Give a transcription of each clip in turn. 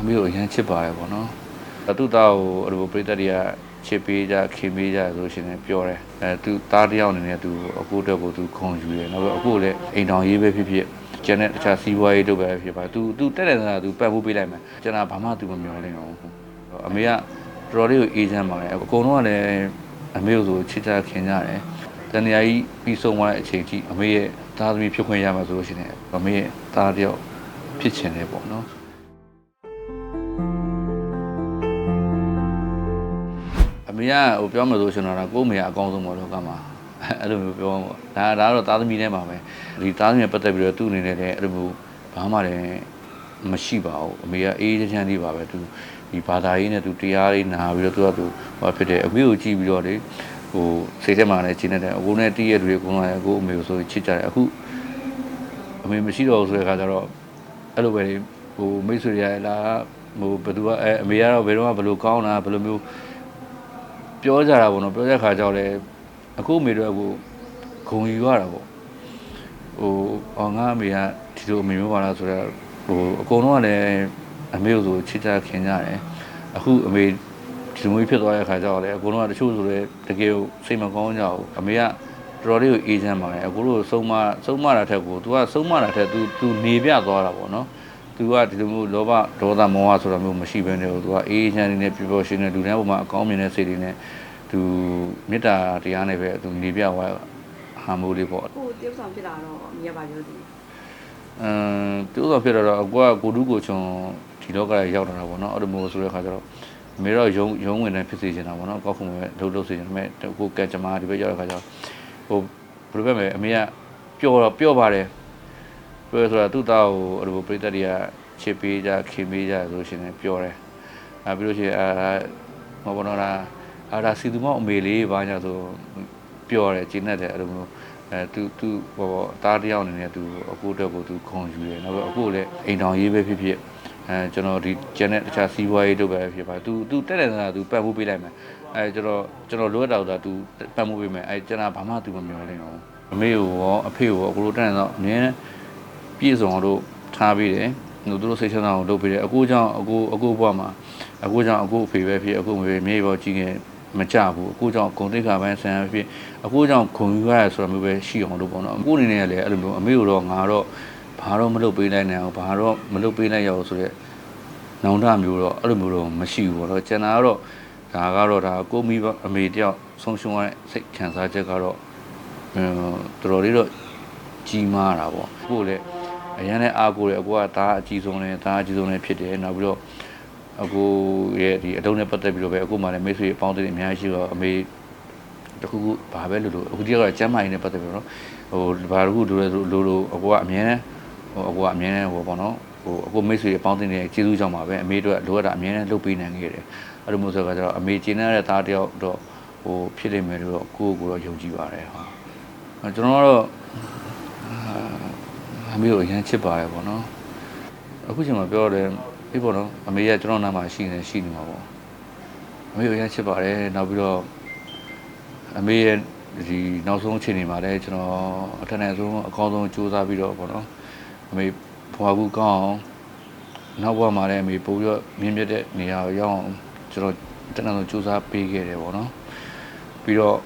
အမေကိုအရန်ချစ်ပါတယ်ပေါ့နော်သူ့သားကိုအဲ့လိုပရိသတ်တွေကချစ်ပေးကြခင်ပေးကြဆိုလို့ရှိရင်ပြောတယ်အဲသူသားတစ်ယောက်အနေနဲ့သူအကိုအတွက်ကိုသူခုံယူတယ်နောက်ပြီးအကိုလည်းအိမ်တော်ရေးပဲဖြစ်ဖြစ်ကျန်တဲ့တခြားစီးပွားရေးတို့ပဲဖြစ်ပါသူသူတက်တယ်ဆိုတာသူပတ်ဖို့ပေးလိုက်မယ်ကျွန်တော်ဘာမှသူမမျှော်လင့်အောင်အမေကတော်တော်လေးကိုအေးချမ်းပါတယ်အကုန်လုံးကလည်းအမေကိုဆိုချစ်ကြခင်ကြတယ်တန်ရာကြီးပြီးဆုံးသွားတဲ့အချိန်ထိအမေရဲ့သားသမီးဖြစ်ခွင့်ရမှာဆိုလို့ရှိရင်အမေရဲ့သားတစ်ယောက်ဖြစ်ချင်တယ်ပေါ့နော် မေကဟိုပြောမှလို့ရှင်တော့ကိုယ့်အမေကအကောင်းဆုံးပေါ့လောကမှာအဲ့လိုမျိုးပြောမှာပေါ့ဒါဒါကတော့သားသမီးနဲ့မှာပဲဒီသားသမီးနဲ့ပတ်သက်ပြီးတော့သူ့အနေနဲ့လည်းအဲ့လိုမျိုးဘာမှလည်းမရှိပါဘူးအမေကအေးအေးချမ်းချမ်းလေးပါပဲသူဒီဘာသာရေးနဲ့သူတရားလေးနာပြီးတော့သူကသူဟောဖြစ်တယ်အမေကိုကြည့်ပြီးတော့လေဟိုစိတ်ထဲမှာလည်းရှင်းနေတယ်အကိုနဲ့တည့်ရဲ့တွေအကုန်လုံးလည်းအကိုအမေကိုဆိုချစ်ကြတယ်အခုအမေမရှိတော့ဘူးဆိုတဲ့အခါကျတော့အဲ့လိုပဲလေဟိုမိတ်ဆွေတွေကလာဟိုဘယ်သူကအဲအမေကတော့ဘယ်တော့မှဘယ်လိုကောင်းတာဘယ်လိုမျိုး ပြောကြတာပေါ့နော်ပြောတဲ့ခါကျတော့လေအခုအမေတို့ကဂုံယူရတာပေါ့ဟိုအော်ငါအမေကဒီလိုအမေမျိုးပါလားဆိုတော့ဟိုအကုန်လုံးကလည်းအမေကိုဆိုချစ်ကြခင်ကြတယ်အခုအမေဒီလိုမျိုးဖြစ်သွားတဲ့ခါကျတော့လေအကုန်လုံးကတချို့ဆိုလေတကယ်ကိုစိတ်မကောင်းကြဘူးအမေကတော်တော်လေးကိုအေးချမ်းပါတယ်အခုတို့ဆုံးမဆုံးမတာထက်ကို तू ကဆုံးမတာထက် तू तू နေပြသွားတာပေါ့နော် သူကဒီလိုမျိုးလောဘဒေါသမောဟဆိုတာမျိုးမရှိဘဲနဲ့သူကအေးချမ်းနေနဲ့ပျော်ပျော်ရွှင်နေလူတိုင်းပေါ်မှာအကောင်းမြင်တဲ့စိတ်တွေနဲ့သူမေတ္တာတရားနဲ့ပဲသူနေပြသွားဟာမိုးလေးပေါ့ကိုတယောက်ဆောင်ဖြစ်လာတော့မြင်ရပါပြောသည်အမ်သူတော့ဖြစ်တော့အကွာကိုတူးကိုချွန်ဒီလောကရဲ့ရောက်လာတာပေါ့နော်အဲ့လိုမျိုးဆိုတဲ့ခါကျတော့အမေတော့ယုံယုံဝင်နေဖြစ်စေချင်တာပေါ့နော်ကောက်ခုံပဲလှုပ်လှုပ်စေချင်တယ်ကိုကက်ကြမာဒီဘက်ရောက်တဲ့ခါကျတော့ဟိုဘယ်လိုပဲမဲ့အမေကပျော်တော့ပျော်ပါတယ် ပြောဆိုတာသူ့သားကိုအဲ့လိုပရိသတ်တွေကချစ်ပေးကြခင်ပေးကြဆိုလို့ရှိရင်ပြောတယ်။အဲပြီးလို့ရှိရင်အာမဘောနော်လားအာဒါစီသူမောက်အမေလေးဘာညာဆိုပြောတယ်ကျင်းတတ်တယ်အဲ့လိုမျိုးအဲသူသူဘောဘောတားတယောက်အနေနဲ့သူအကိုအတွက်ကိုသူခုံယူတယ်နောက်ပြီးအကိုလည်းအိမ်တော်ရေးပဲဖြစ်ဖြစ်အဲကျွန်တော်ဒီကျန်တဲ့တခြားစီးပွားရေးတို့ပဲဖြစ်ပါသူသူတက်တယ်ဆိုတာသူပတ်ဖို့ပေးလိုက်မယ်အဲကျွန်တော်ကျွန်တော်လိုအပ်တာကသူပတ်ဖို့ပေးမယ်အဲကျွန်တော်ဘာမှသူမမျှော်လင့်အောင်အမေကိုရောအဖေကိုရောအကိုတို့တက်တယ်တော့အမြဲ ပြည့်စုံအောင်တို့ထားပေးတယ်။တို့တို့စိတ်ချမ်းသာအောင်လုပ်ပေးတယ်။အကိုကြောင့်အကိုအကိုဘွားမှာအကိုကြောင့်အကိုအဖေပဲဖြစ်အကိုမေပဲမြေပေါ်ကြီးငယ်မကြဘူး။အကိုကြောင့်ဂုံတိတ်ခါပိုင်းဆန်ဖြစ်အကိုကြောင့်ခုံယူရရဆိုတာမျိုးပဲရှိအောင်လုပ်ပေါ့နော်။အကိုအနေနဲ့လည်းအဲ့လိုမျိုးအမေတို့တော့ငါတော့ဘာတော့မလုပ်ပေးနိုင်နိုင်အောင်ဘာတော့မလုပ်ပေးနိုင်ရအောင်ဆိုတော့နောင်တမျိုးတော့အဲ့လိုမျိုးတော့မရှိဘူးပေါ့နော်။ကျန်တာကတော့ဒါကတော့ဒါကိုမိဘအမေတယောက်ဆုံးရှုံးရတဲ့စိတ်ခံစားချက်ကတော့အင်းတော်တော်လေးတော့ကြီးမားတာပေါ့ကိုလည်း အရန်နဲ့အားကိုတယ်အကိုကဒါအကြီးဆုံးလဲဒါအကြီးဆုံးလဲဖြစ်တယ်နောက်ပြီးတော့အကိုရဲ့ဒီအတုံးနဲ့ပတ်သက်ပြီးတော့ပဲအကိုမှလည်းမိတ်ဆွေအပေါင်းအသင်းတွေအများကြီးရှိတော့အမေတခုခုဘာပဲလို့လို့အခုတည်းကကျမ်းမာရေးနဲ့ပတ်သက်ပြီးတော့ဟိုဘာတခုလိုလဲလိုလိုအကိုကအမြဲတမ်းဟိုအကိုကအမြဲတမ်းဟိုပေါ့နော်ဟိုအကိုမိတ်ဆွေအပေါင်းအသင်းတွေကျေးဇူးကြောင့်ပါပဲအမေတို့ကလိုအပ်တာအမြဲတမ်းလုပ်ပေးနိုင်ခဲ့တယ်အဲ့လိုမျိုးဆိုတော့ကျတော့အမေကျင်းတဲ့သားတယောက်တော့ဟိုဖြစ်နေမယ်လို့တော့ကိုယ့်ကိုယ်တော့ယုံကြည်ပါတယ်ဟာကျွန်တော်ကတော့အ မေကိုအရင်ချစ်ပါတယ်ပေါ့နော်အခုချိန်မှာပြောရတယ်ပြီးပေါ့နော်အမေကကျွန်တော်နားမှာရှိနေရှိနေမှာပေါ့အမေကိုအရင်ချစ်ပါတယ်နောက်ပြီးတော့အမေရဲ့ဒီနောက်ဆုံးအချိန်တွေမှာလည်းကျွန်တော်အထက်နဲ့ဆုံးအကောင်းဆုံးကြိုးစားပြီးတော့ပေါ့နော်အမေဘွားကူကောင်းအောင်နောက်ဘဝမှာလည်းအမေပို့ပြီးတော့မြင့်မြတ်တဲ့နေရာကိုရောက်အောင်ကျွန်တော်အထက်နဲ့ဆုံးကြိုးစားပေးခဲ့တယ်ပေါ့နော်ပြီးတော့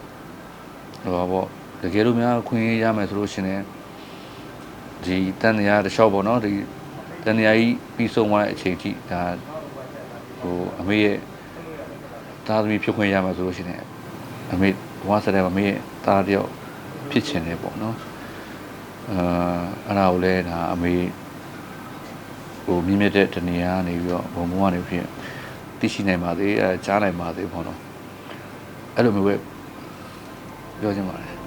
ဟိုပါပေါ့တကယ်လို့များခွင့်ရရမယ်ဆိုလို့ရှိရင် ဒီတန်တရားတစ်လျှောက်ပေါ့နော်ဒီတန်တရားကြီးပြီးဆုံးသွားတဲ့အချိန်ထိဒါဟိုအမေရဲ့သားသမီးဖြစ်ခွင့်ရမှာဆိုလို့ရှိရင်အမေဘဝဆက်တယ်အမေရဲ့သားတယောက်ဖြစ်ချင်တယ်ပေါ့နော်အာအဲ့ဒါကိုလည်းဒါအမေဟိုမြင့်မြတ်တဲ့တနေရာကနေပြီးတော့ဘုံဘုံကနေဖြစ်သိရှိနိုင်ပါသေးအဲကြားနိုင်ပါသေးပေါ့နော်အဲ့လိုမျိုးပဲပြောချင်ပါတယ်